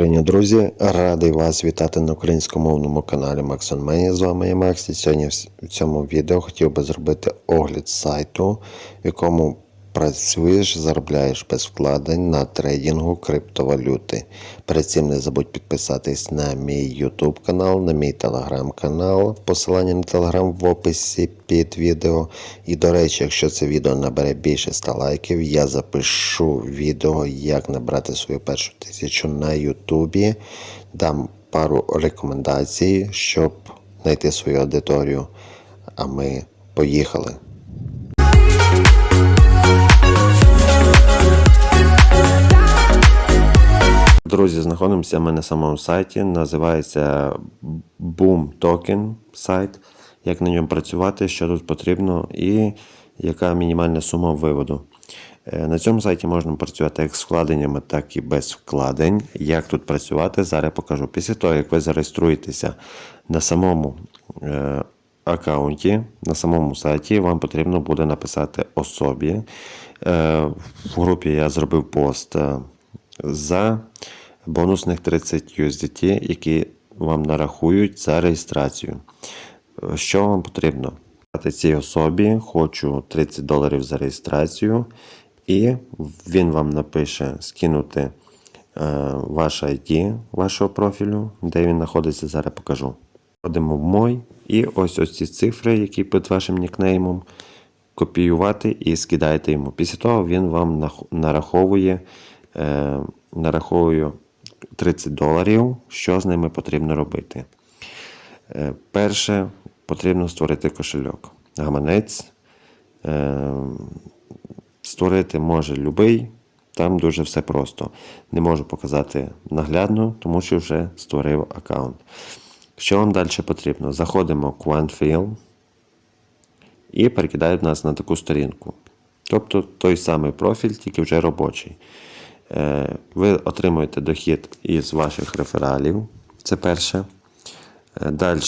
Україні, друзі! Радий вас вітати на українськомовному каналі Максон Мені. З вами я Макс. І сьогодні в цьому відео хотів би зробити огляд сайту, в якому працюєш, заробляєш без вкладень на трейдингу криптовалюти. Перед цим не забудь підписатись на мій YouTube канал, на мій телеграм канал. Посилання на телеграм в описі під відео. І до речі, якщо це відео набере більше 100 лайків, я запишу відео, як набрати свою першу тисячу на Ютубі. Дам пару рекомендацій, щоб знайти свою аудиторію. А ми поїхали. Друзі, знаходимося ми на самому сайті. Називається Boom Token сайт. Як на ньому працювати, що тут потрібно і яка мінімальна сума виводу. Е, На цьому сайті можна працювати як з вкладеннями, так і без вкладень. Як тут працювати, зараз покажу. Після того, як ви зареєструєтеся на самому е, аккаунті, на самому сайті, вам потрібно буде написати особі. Е, в групі я зробив пост за бонусних 30 USDT, які вам нарахують за реєстрацію. Що вам потрібно? Цій особі хочу 30 доларів за реєстрацію, і він вам напише скинути е, ваш ID вашого профілю, де він знаходиться, зараз покажу. Входимо в мой, і ось ось ці цифри, які під вашим нікнеймом, копіювати і скидаєте йому. Після того він вам нараховує, е, нараховує 30 доларів, що з ними потрібно робити. Е, Перше, потрібно створити кошельок. Гаманець. Е, Створити може любий, там дуже все просто. Не можу показати наглядно, тому що вже створив аккаунт. Що вам далі потрібно? Заходимо в QuantFill і перекидають нас на таку сторінку. Тобто той самий профіль, тільки вже робочий. Е, Ви отримуєте дохід із ваших рефералів. Це перше. Далі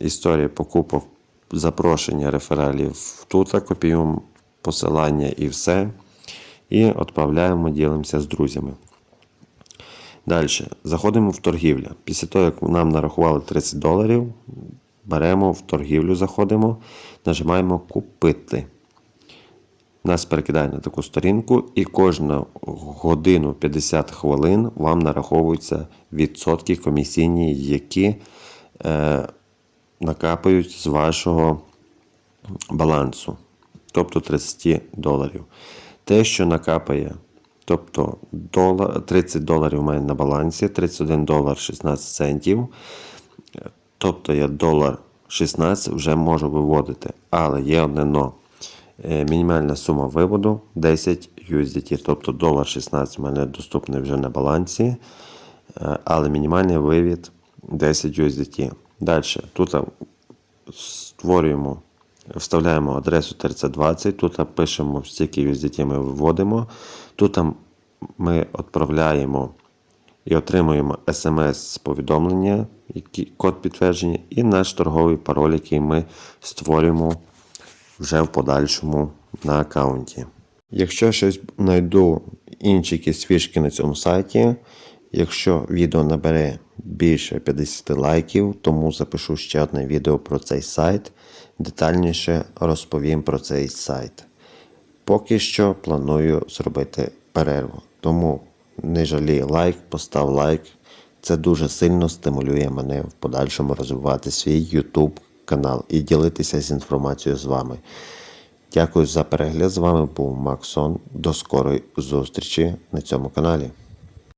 історія покупок, запрошення рефералів тут, копіюємо посилання і все. І відправляємо, ділимося з друзями. Далі, заходимо в торгівлю. Після того, як нам нарахували 30 доларів, беремо в торгівлю, заходимо, нажимаємо Купити. Нас перекидає на таку сторінку, і кожну годину 50 хвилин вам нараховуються відсотки комісійні, які е, накапають з вашого балансу, тобто 30 доларів. Те, що накапає, тобто 30 доларів мене на балансі, 31 долар 16 центів. Тобто я долар 16 вже можу виводити. Але є одне но. Е, Мінімальна сума виводу 10 USDT. Тобто долар 16 у мене доступний вже на балансі. Е, Але мінімальний вивід 10 USDT. Далі. Тут створюємо, вставляємо адресу 3020. Тут пишемо, скільки USDT ми виводимо. Тут ми відправляємо і отримуємо смс-повідомлення, код підтвердження, і наш торговий пароль, який ми створюємо вже в подальшому на аккаунті. Якщо щось знайду інші якісь фішки на цьому сайті, якщо відео набере більше 50 лайків, тому запишу ще одне відео про цей сайт, детальніше розповім про цей сайт. Поки що планую зробити перерву. Тому не жалій лайк, постав лайк. Це дуже сильно стимулює мене в подальшому розвивати свій YouTube канал і ділитися з інформацією з вами. Дякую за перегляд. З вами був Максон. До скорої зустрічі на цьому каналі.